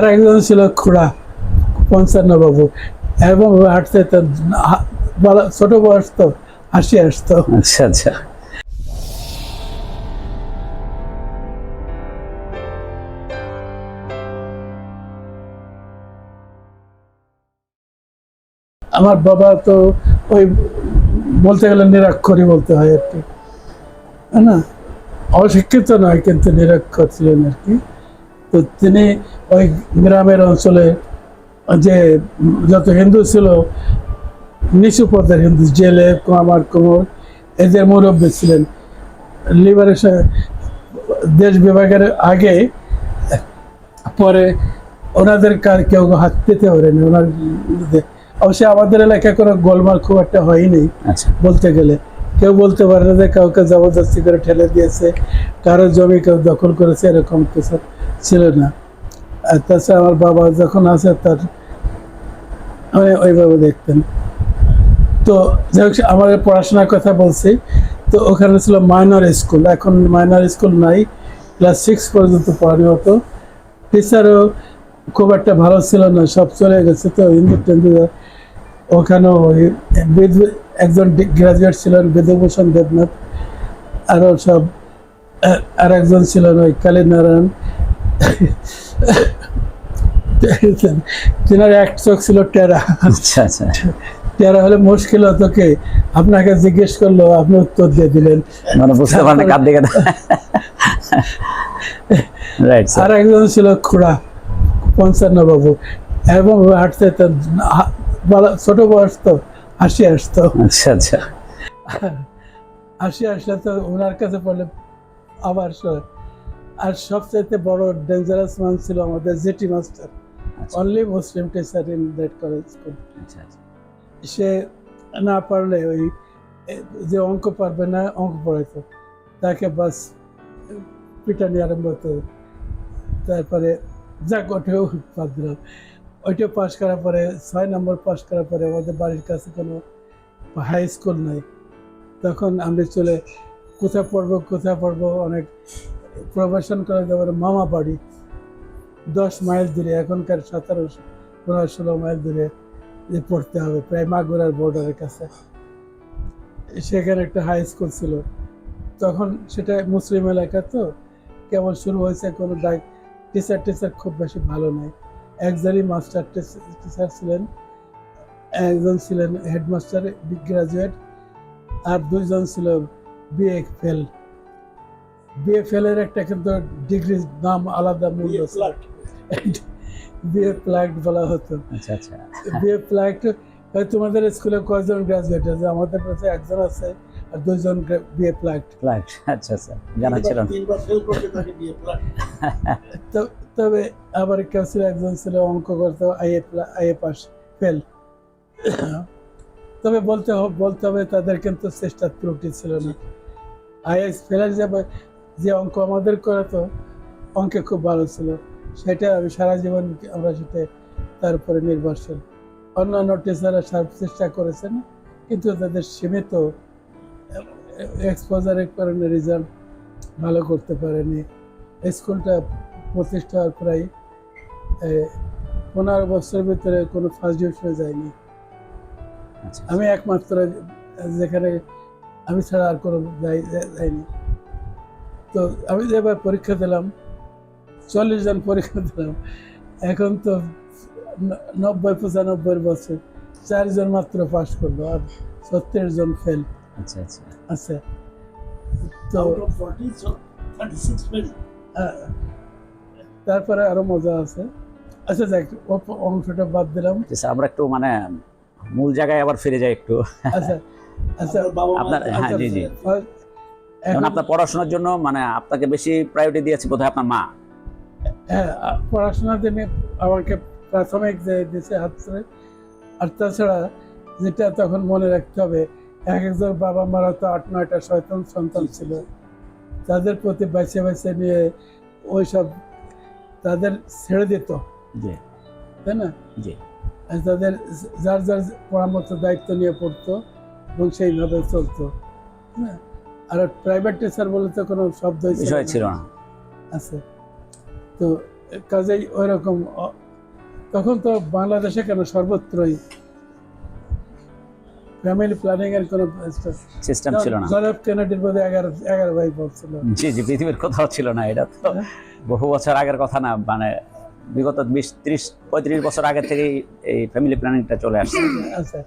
আর একজন ছিল খুড়া পঞ্চান্ন বাবু। এবং হাঁটতে তো ছোট বয়স তো হাসি আসতো। আচ্ছা আচ্ছা। আমার বাবা তো ওই বলতে গেলে নিরাক্ষরই বলতে হয় আর কি। না অশিক্ষিত নয় কিন্তু নিরক্ষর ছিলেন আর কি। তো তিনি ওই গ্রামের অঞ্চলে যে যত হিন্দু ছিল নিচু পদের হিন্দু জেলে আমার কোমর এদের মুরব্বী ছিলেন। লিবারেশন দেশ বিভাগের আগে পরে ওনাদের কার কেউ হাত পেতে পারেনি ওনার অবশ্যই আমাদের এলাকায় কোনো গোলমাল খুব একটা হয়নি আচ্ছা। বলতে গেলে। কেউ বলতে পারে না যে কাউকে জবরদস্তি করে ঠেলে দিয়েছে কারও জমি কেউ দখল করেছে এরকম কিছু। ছিল না। আর তাছাড়া আমার বাবা যখন আছে তার আমি ওইভাবে দেখতেন। তো যাই হোক আমার পড়াশোনার কথা বলছি। তো ওখানে ছিল মাইনর স্কুল এখন মাইনর স্কুল নাই। ক্লাস সিক্স পর্যন্ত পড়ানো হতো টিচারও খুব একটা ভালো ছিল না, সব চলে গেছে। তো হিন্দু টেন্দু ওখানেও একজন গ্রাজুয়েট ছিলেন, বিধুভূষণ দেবনাথ। আরও সব আর একজন ছিলেন ওই কালীনারায়ণ। তিনার এক চোখ ছিল টেরা। আচ্ছা আচ্ছা। টেরা হলে মুশকিল হতো কি? আপনাকে জিজ্ঞেস করল আপনি উত্তর দিয়ে দিলেন। মানে বুঝতে পারেন কার দিকে রাইট আর একজন ছিল খুড়া পঞ্চান্ন বাবু এবং হাঁটতে বলা- ছোট বয়স তো হাসি আসতো। আচ্ছা আচ্ছা। হাসি আসলে তো ওনার কাছে পড়লে আবার আর সবচাইতে বড় ডেঞ্জারাস মান ছিল আমাদের JT master. Only Muslim teacher in that college. সে না পারলে ওই যে অঙ্ক পারবে না অঙ্ক পড়াইতো। তাকে বাস পিটানি আরম্ভ হতো তারপরে যাক ওঠেও বাদ দিলাম ওইটা পাশ করার পরে ছয় নম্বর পাশ করার পরে আমাদের বাড়ির কাছে কোনো হাই স্কুল নাই। তখন আমি চলে কোথায় পড়ব কোথায় পড়ব অনেক প্রফেশন করে দেওয়ার মামা বাড়ি। দশ মাইল দূরে, এখনকার সতেরো পনেরো ষোলো মাইল দূরে যে পড়তে হবে, প্রায় মাগুরার বর্ডারের কাছে। সেখানে একটা হাই স্কুল ছিল। তখন সেটা মুসলিম এলাকা তো কেমন শুরু হয়েছে, কোনো ডাক টিচার টিচার খুব বেশি ভালো নয় একজনই মাস্টার টিচার ছিলেন, একজন ছিলেন হেডমাস্টার গ্রাজুয়েট আর দুইজন ছিল বিএ ফেল বিএ ফেলের একটা কিন্তু ডিগ্রি নাম আলাদা মূল্য বিএ প্লাগড বলা হতো। আচ্ছা আচ্ছা। বিএ প্লাগড তোমাদের স্কুলে কয়জন গ্রাজুয়েট আছে? আমাদের কাছে একজন আছে আর দুইজন বিএ প্লাগড আচ্ছা আচ্ছা। জানা ছিল তবে আবার কেউ ছিল একজন ছিল অঙ্ক করতো আইএ আইএ পাস ফেল তবে বলতে হবে বলতে হবে তাদের কিন্তু চেষ্টার ত্রুটি ছিল না। আইএস ফেলের যে যে অঙ্ক আমাদের করাতো অঙ্কে খুব ভালো ছিল সেটা আমি সারা জীবন আমরা সেটা তার উপরে নির্ভরশীল। অন্যান্য টিচাররা সার চেষ্টা করেছেন কিন্তু তাদের সীমিত এক্সপোজারের কারণে রেজাল্ট ভালো করতে পারেনি। স্কুলটা প্রতিষ্ঠা হওয়ার প্রায় পনেরো বছরের ভিতরে কোনো ফার্স্ট ডিভিশনে যায়নি। আচ্ছা আমি একমাত্র যেখানে আমি ছাড়া আর কোনো যাই- যাইনি তো আমি যে এবার পরীক্ষা দিলাম চল্লিশ জন পরীক্ষা দিলাম এখন তো নব্বই পঁচানব্বই বছর চারজন মাত্র পাশ করল আর ছত্রিশ জন ফেল আচ্ছা আচ্ছা। তো আহ, তারপরে আরও মজা আছে। আচ্ছা দেখ অংশটা বাদ দিলাম। আচ্ছা, আমরা একটু মানে মূল জায়গায় আবার ফিরে যাই একটু। আচ্ছা আচ্ছা। আপনার বাবা আপনার- হ্যাঁ, আচ্ছা, জি, জি। এখন আপনার পড়াশোনার জন্য মানে আপনাকে বেশি প্রায়োরিটি দিয়েছে বোধহয় আপনার মা? হ্যাঁ পড়াশোনার জন্য আমাকে প্রাথমিক দিয়েছে হাত আর তাছাড়া যেটা তখন মনে রাখতে হবে এক একজন বাবা মারা তো আট নয়টা শয়তান সন্তান ছিল। তাদের প্রতি বেছে বেছে নিয়ে ওই সব তাদের ছেড়ে দিত। তাই না? আর তাদের যার যার পরামর্শ দায়িত্ব নিয়ে পড়তো এবং সেইভাবে চলতো। হ্যাঁ। আর প্রাইভেট টিচার বলে তো কোনো শব্দ বিষয় ছিল না। আছে। তো কাজেই ওই রকম তখন তো বাংলাদেশে কেন সর্বত্রই ফ্যামিলি প্ল্যানিং এর কোনো সিস্টেম ছিল না। জলেফ কেনেডির মধ্যে এগারো এগারো ভাই বলছিল জি জি পৃথিবীর কোথাও ছিল না এটা তো বহু বছর আগের কথা না মানে বিগত বিশ ত্রিশ পঁয়ত্রিশ বছর আগে থেকেই এই ফ্যামিলি প্ল্যানিংটা চলে আসছে। আচ্ছা।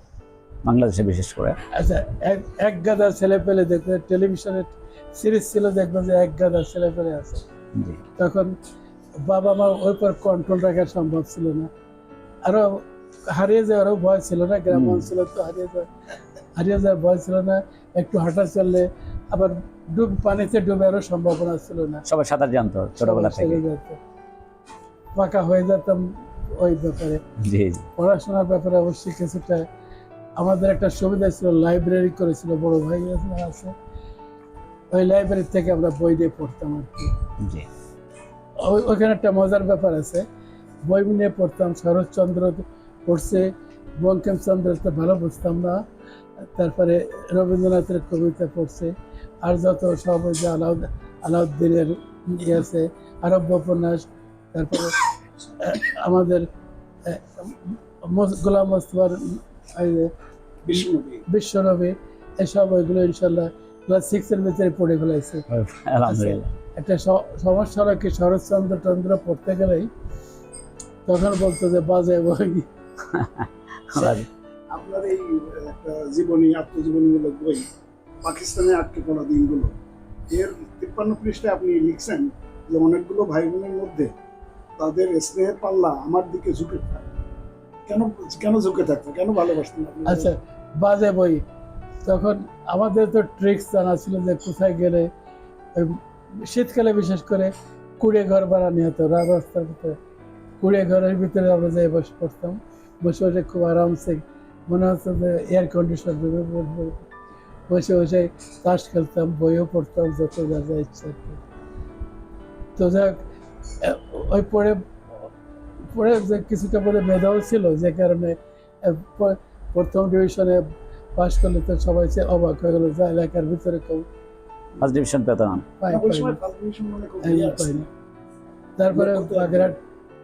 বাংলাদেশে বিশেষ করে। আচ্ছা এক গাদা ছেলে পেলে দেখবে টেলিভিশনের সিরিজ ছিল দেখবে যে এক গাদা ছেলে পেলে আছে। তখন বাবা মা ওই পর কন্ট্রোল রাখা সম্ভব ছিল না। আরও হারিয়ে যাওয়ারও ভয় ছিল না গ্রাম। অঞ্চল তো হারিয়ে যাওয়ার হারিয়ে যাওয়ার ভয় ছিল না একটু হাঁটা চললে আবার ডুব পানিতে ডুবারও সম্ভাবনা ছিল না। সবাই সাঁতার জানতো ছোটবেলা থেকে। যেত। পাকা হয়ে যেতাম ওই ব্যাপারে। পড়াশোনার ব্যাপারে অবশ্যই কিছুটা আমাদের একটা সুবিধা ছিল লাইব্রেরি করেছিল বড় ভাই আছে। ওই লাইব্রেরি থেকে আমরা বই দিয়ে পড়তাম আর কি। জি। ওই- ওখানে একটা মজার ব্যাপার আছে। বই নিয়ে পড়তাম শরৎচন্দ্র পড়ছে বঙ্কিমচন্দ্র তো ভালো বুঝতাম না। তারপরে রবীন্দ্রনাথের কবিতা পড়ছে আর যত সব ওই যে আলাউদ আলাউদ্দিনের ইয়ে আছে আরব্য উপন্যাস তারপরে আমাদের গোলাম মোস্তফার বিশ্বনবী এসব ওইগুলো ইনশাল্লাহ ক্লাস সিক্সের ভিতরে পড়ে ফেলাইছে। একটা স- সমস্যা হলো কি শরৎচন্দ্র চন্দ্র পড়তে গেলেই তখন বলতো যে বাজে বই। আপনার এই একটা জীবনী আত্মজীবনীমূলক বই পাকিস্তানে আটকে পড়া দিনগুলো এর তিপ্পান্ন পৃষ্ঠায় আপনি লিখছেন যে অনেকগুলো ভাই বোনের মধ্যে তাদের স্নেহের পাল্লা আমার দিকে ঝুঁকে থাকে কেন কেন ঝুঁকে থাকতো কেন ভালোবাসতেন আচ্ছা বাজে বই। তখন আমাদের তো ট্রিক্স জানা ছিল যে কোথায় গেলে শীতকালে বিশেষ করে কুড়ে ঘর বানানি হতো রাস্তার ভিতরে। কুড়ে ঘরের ভিতরে আমরা যাই বসে পড়তাম। বসে বসে খুব আরামসে মনে হতো যে এয়ার কন্ডিশন বসে বসে তাস খেলতাম, বইও পড়তাম, যত যা যা ইচ্ছা তো যাক ওই পড়ে পড়ে যে কিছুটা পরে মেধাও ছিল যে কারণে প্রথম ডিভিশনে পাশ করলে তো সবাই সে অবাক হয়ে গেলো যা এলাকার ভিতরে কেউ ফার্স্ট ডিভিশন পেতাম। তারপরে বাগেরহাট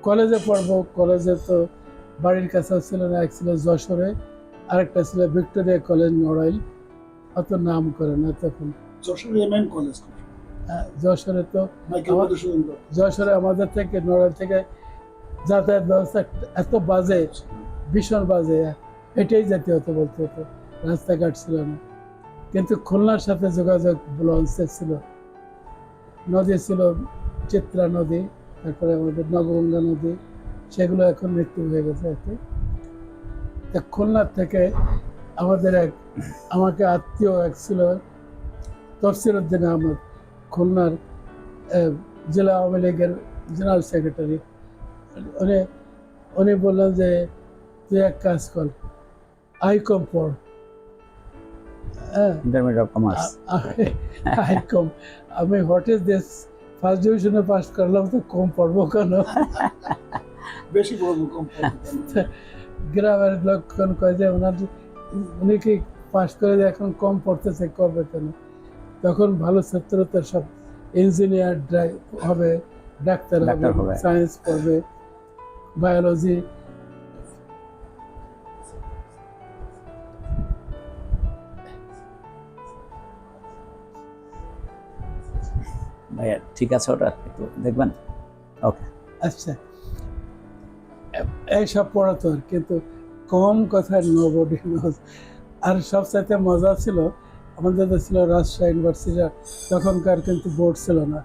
কলেজে পড়ব কলেজে তো বাড়ির কাছে ছিল না এক ছিল যশোরে আরেকটা ছিল ভিক্টোরিয়া কলেজ নড়াইল। অত নাম করে না তখন। যশোরে তো মধুসূদন দত্ত। যশোরে আমাদের থেকে নড়াইল থেকে যাতায়াত ব্যবস্থা এত বাজে, ভীষণ বাজে। এটাই যেতে হতো বলতে হতো। রাস্তাঘাট ছিল না। কিন্তু খুলনার সাথে যোগাযোগ লঞ্চে ছিল। নদী ছিল চিত্রা নদী, তারপরে আমাদের নবগঙ্গা নদী, সেগুলো এখন মৃত্যু হয়ে গেছে কি। তা খুলনার থেকে আমাদের এক, আমাকে আত্মীয় এক ছিল তফসির উদ্দিন আহমদ, খুলনার জেলা আওয়ামী লীগের জেনারেল সেক্রেটারি উনি উনি বললেন যে তুই এক কাজ কর আই কম পড় হ্যাঁ। Intermediate of commerce I com. আমি হোয়াট ইজ দিস ফার্স্ট ডিভিশনে পাস করলাম তো কম পড়ব কেন? বেশি পড়ব কম? গ্রামের লোকজন কয় যে ওনার উনি কি পাস করে এখন কম পড়তেছে করবে কেন? তখন ভালো ছাত্র তো সব ইঞ্জিনিয়ার হবে ডাক্তার হবে। সায়েন্স পড়বে বায়োলজি। ভাইয়া ঠিক আছে ওটা একটু দেখবেন? ওকে আচ্ছা। এইসব পড়াতো আর কিন্তু কম কথার নো বডি নোজ আর সবচাইতে মজা ছিল আমাদের ছিল রাজশাহী ইউনিভার্সিটি তখনকার কিন্তু বোর্ড ছিল না।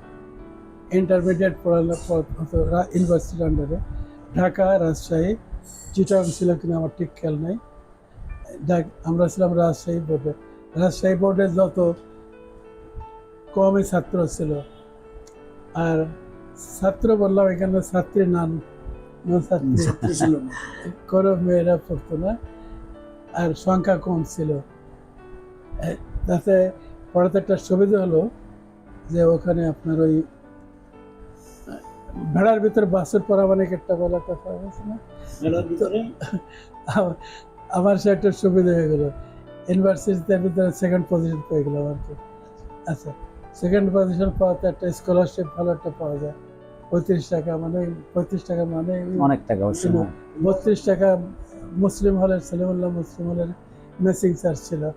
ইন্টারমিডিয়েট পড়ানো পড়- হতো ইউনিভার্সিটির আন্ডারে ঢাকা রাজশাহী চিটাং ছিল কিনা আমার ঠিক খেয়াল নাই। আমরা ছিলাম রাজশাহী বোর্ডে। রাজশাহী বোর্ডে যত কমই ছাত্র ছিল আর ছাত্র বললাম এখানে ছাত্রী নান ছাত্রী। ছাত্রী ছিল কোনো মেয়েরা পড়তো না আর সংখ্যা কম ছিল। তাতে পড়াতে একটা সুবিধা হলো যে ওখানে আপনার ওই ভেড়ার ভিতরে বাসের পড়া মানে একটা বলা কথা আছে না? আমার- আমার সে একটা সুবিধা হয়ে গেলো। ইউনিভার্সিটির ভিতরে সেকেন্ড পজিশন পেয়ে গেলাম আর কি। আচ্ছা সেকেন্ড পজিশন পাওয়াতে একটা স্কলারশিপ ভালো একটা পাওয়া যায়। পঁয়ত্রিশ টাকা মানে পঁয়ত্রিশ টাকা মানে অনেক টাকা বত্রিশ টাকা মুসলিম হলের ছেলেমুল্লাহ মুসলিম হলের মেসিং চার্জ ছিল।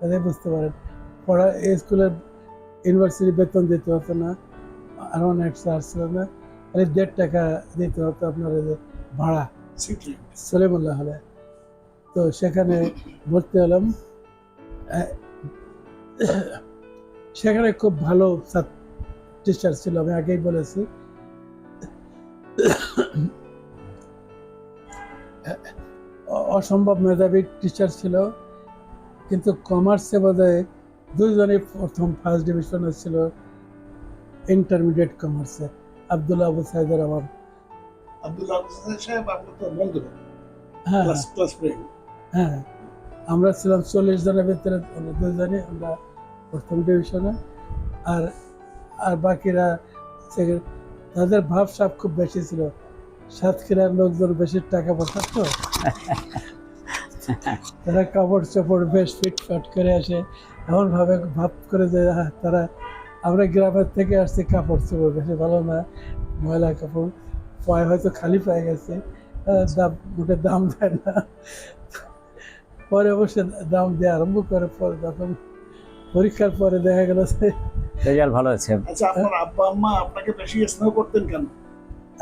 তাদের বুঝতে পারেন পড়া এই স্কুলের ইউনিভার্সিটি বেতন দিতে হতো না। আর অনেক চার্জ ছিল না। খালি দেড় টাকা দিতে হতো আপনার ভাড়া, সলেমুল্লাহ হলে। তো সেখানে ভর্তি হলাম সেখানে খুব ভালো টিচার ছিল, আমি আগেই বলেছি। অসম্ভব মেধাবী টিচার ছিল, কিন্তু কমার্সে বোধহয় দুজনই প্রথম ফার্স্ট ডিভিশনে ছিল ইন্টারমিডিয়েট কমার্সে আবদুল্লাহ আবু সাইদের আমার। আব্দুল্লাহ হোসেন সাহেব আপনার তো বন্ধু হ্যাঁ। ক্লাস ক্লাস ফ্রেন্ড হ্যাঁ। আমরা ছিলাম চল্লিশ জনের ভিতরে দুজনে আমরা প্রথম ডিভিশনে আর আর বাকিরা তাদের ভাব সাপ খুব বেশি ছিল। সাতক্ষীরার লোকজন বেশি টাকা পয়সা তো তারা কাপড় চোপড় বেশ ফিটফাট করে আসে। এমন ভাবে ভাব করে যে আহ, তারা আমরা গ্রামের থেকে আসছি কাপড় চোপড় বেশি ভালো না ময়লা কাপড়। পায়ে হয়তো খালি পায়ে গেছে দাম দাম দেয় না। পরে অবশ্য দাম দিয়ে আরম্ভ করে পরে যখন পরীক্ষার পরে দেখা গেল যে রেজাল্ট ভালো আছে আচ্ছা আপনার আব্বা আম্মা আপনাকে বেশি স্নেহ করতেন কেন?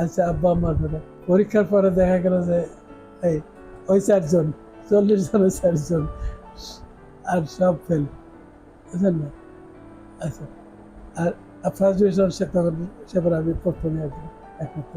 আচ্ছা আব্বা আম্মার করে পরীক্ষার পরে দেখা গেল যে এই ওই চারজন চল্লিশ জনের চারজন আর সব ফেল বুঝলেন না? আচ্ছা। আর ফার্স্ট ডিভিশন সে তখন সেবার আমি প্রথমে একমাত্র